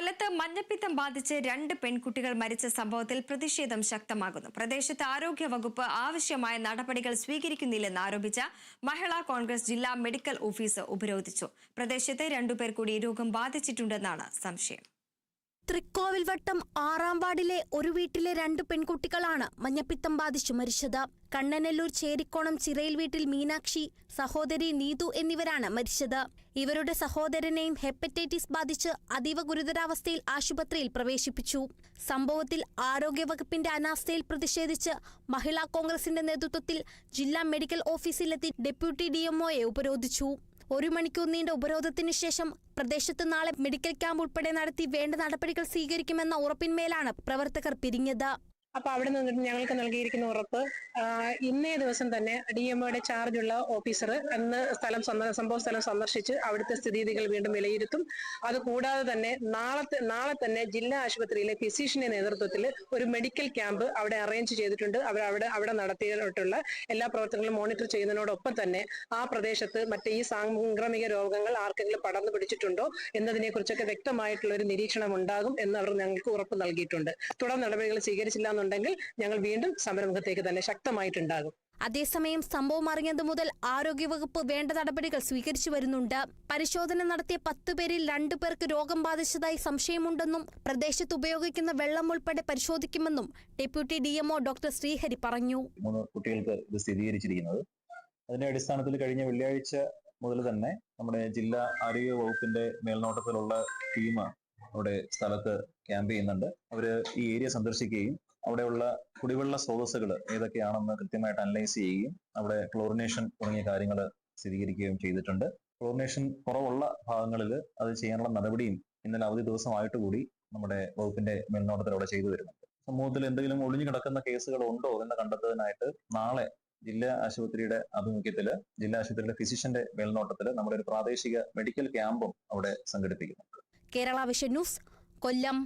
കൊല്ലത്ത് മഞ്ഞപ്പിത്തം ബാധിച്ച് രണ്ട് പെൺകുട്ടികൾ മരിച്ച സംഭവത്തിൽ പ്രതിഷേധം ശക്തമാകുന്നു. പ്രദേശത്ത് ആരോഗ്യ വകുപ്പ് ആവശ്യമായ നടപടികൾ സ്വീകരിക്കുന്നില്ലെന്ന് ആരോപിച്ച മഹിളാ കോൺഗ്രസ് ജില്ലാ മെഡിക്കൽ ഓഫീസ് ഉപരോധിച്ചു. പ്രദേശത്ത് രണ്ടുപേർ കൂടി രോഗം ബാധിച്ചിട്ടുണ്ടെന്നാണ് സംശയം. തൃക്കോവിൽ വട്ടം ആറാം വാർഡിലെ ഒരു വീട്ടിലെ രണ്ട് പെൺകുട്ടികളാണ് മഞ്ഞപ്പിത്തം ബാധിച്ചു മരിച്ചത്. കണ്ണനല്ലൂർ ചേരിക്കോണം ചിറയിൽ വീട്ടിൽ മീനാക്ഷി സഹോദരി നീതു എന്നിവരാണ് മരിച്ചത്. ഇവരുടെ സഹോദരനെയും ഹെപ്പറ്റൈറ്റിസ് ബാധിച്ച് അതീവ ഗുരുതരാവസ്ഥയിൽ ആശുപത്രിയിൽ പ്രവേശിപ്പിച്ചു. സംഭവത്തിൽ ആരോഗ്യവകുപ്പിന്റെ അനാസ്ഥയിൽ പ്രതിഷേധിച്ച് മഹിളാ കോൺഗ്രസിന്റെ നേതൃത്വത്തിൽ ജില്ലാ മെഡിക്കൽ ഓഫീസിലെത്തി ഡെപ്യൂട്ടി ഡിഎംഒയെ ഉപരോധിച്ചു. ഒരു മണിക്കൂർ നീണ്ട ഉപരോധത്തിന് ശേഷം പ്രദേശത്ത് നാളെ മെഡിക്കൽ ക്യാമ്പ് ഉൾപ്പെടെ നടത്തി വേണ്ട നടപടികൾ സ്വീകരിക്കുമെന്ന ഉറപ്പിന്മേലാണ് പ്രവർത്തകർ പിരിഞ്ഞത്. അപ്പൊ അവിടെ നിന്നിട്ട് ഞങ്ങൾക്ക് നൽകിയിരിക്കുന്ന ഉറപ്പ് ഇന്നേ ദിവസം തന്നെ ഡി എംഒയുടെ ചാർജുള്ള ഓഫീസർ അന്ന് സ്ഥലം സംഭവ സ്ഥലം സന്ദർശിച്ച് അവിടുത്തെ സ്ഥിതിഗതികൾ വീണ്ടും വിലയിരുത്തും. അത് കൂടാതെ തന്നെ നാളത്തെ നാളെ തന്നെ ജില്ലാ ആശുപത്രിയിലെ ഫിസീഷ്യന്റെ നേതൃത്വത്തിൽ ഒരു മെഡിക്കൽ ക്യാമ്പ് അവിടെ അറേഞ്ച് ചെയ്തിട്ടുണ്ട്. അവർ അവിടെ അവിടെ നടത്തിയിട്ടുള്ള എല്ലാ പ്രവർത്തനങ്ങളും മോണിറ്റർ ചെയ്യുന്നതിനോടൊപ്പം തന്നെ ആ പ്രദേശത്ത് മറ്റേ ഈ സാംക്രമിക രോഗങ്ങൾ ആർക്കെങ്കിലും പടർന്നു പിടിച്ചിട്ടുണ്ടോ എന്നതിനെ കുറിച്ചൊക്കെ വ്യക്തമായിട്ടുള്ള ഒരു നിരീക്ഷണം ഉണ്ടാകും എന്ന് അവർ ഞങ്ങൾക്ക് ഉറപ്പ് നൽകിയിട്ടുണ്ട്. തുടർ നടപടികൾ സ്വീകരിച്ചില്ല എന്നുണ്ടെങ്കിൽ ഞങ്ങൾ വീണ്ടും സമരമുഖത്തേക്ക് തന്നെ ശക്തമായിട്ടുണ്ടാകും. അതേസമയം സംഭവം അറിഞ്ഞതു മുതൽ ആരോഗ്യവകുപ്പ് വേണ്ട നടപടികൾ സ്വീകരിച്ചു വരുന്നുണ്ട്. പരിശോധന നടത്തിയ പത്തു പേരിൽ രണ്ടു പേർക്ക് രോഗം ബാധിച്ചതായി സംശയമുണ്ടെന്നും പ്രദേശത്ത് ഉപയോഗിക്കുന്ന വെള്ളം ഉൾപ്പെടെ പരിശോധിക്കുമെന്നും deputy D MO doctor Srihari പറഞ്ഞു. മൂന്ന് കുട്ടികൾക്ക് ഇത് സ്ഥിരീകരിച്ചിരിക്കുന്നത്. അതിന്റെ അടിസ്ഥാനത്തിൽ കഴിഞ്ഞ വെള്ളിയാഴ്ച മുതൽ തന്നെ നമ്മുടെ ജില്ലാ ആരോഗ്യ വകുപ്പിന്റെ മേൽനോട്ടത്തിലുള്ള ടീം അവിടെ സ്ഥലത്ത് ക്യാമ്പ് ചെയ്യുന്നുണ്ട്. അവർ ഈ ഏരിയ സന്ദർശിക്കുകയും അവിടെയുള്ള കുടിവെള്ള സ്രോതസ്സുകൾ ഏതൊക്കെയാണെന്ന് കൃത്യമായിട്ട് അനലൈസ് ചെയ്യുകയും അവിടെ ക്ലോറിനേഷൻ തുടങ്ങിയ കാര്യങ്ങൾ സ്ഥിരീകരിക്കുകയും ചെയ്തിട്ടുണ്ട്. ക്ലോറിനേഷൻ കുറവുള്ള ഭാഗങ്ങളിൽ അത് ചെയ്യാനുള്ള നടപടിയും ഇന്നലെ അവധി ദിവസമായിട്ട് കൂടി നമ്മുടെ വകുപ്പിന്റെ മേൽനോട്ടത്തിൽ അവിടെ ചെയ്തു വരുന്നുണ്ട്. സമൂഹത്തിൽ എന്തെങ്കിലും ഒളിഞ്ഞു കിടക്കുന്ന കേസുകൾ ഉണ്ടോ എന്ന് കണ്ടെത്തുന്നതിനായിട്ട് നാളെ ജില്ലാ ആശുപത്രിയുടെ ആഭിമുഖ്യത്തിൽ ജില്ലാ ആശുപത്രിയുടെ ഫിസിഷ്യന്റെ മേൽനോട്ടത്തിൽ നമ്മുടെ ഒരു പ്രാദേശിക മെഡിക്കൽ ക്യാമ്പും അവിടെ സംഘടിപ്പിക്കുന്നുണ്ട്. Kerala vision news Kollam.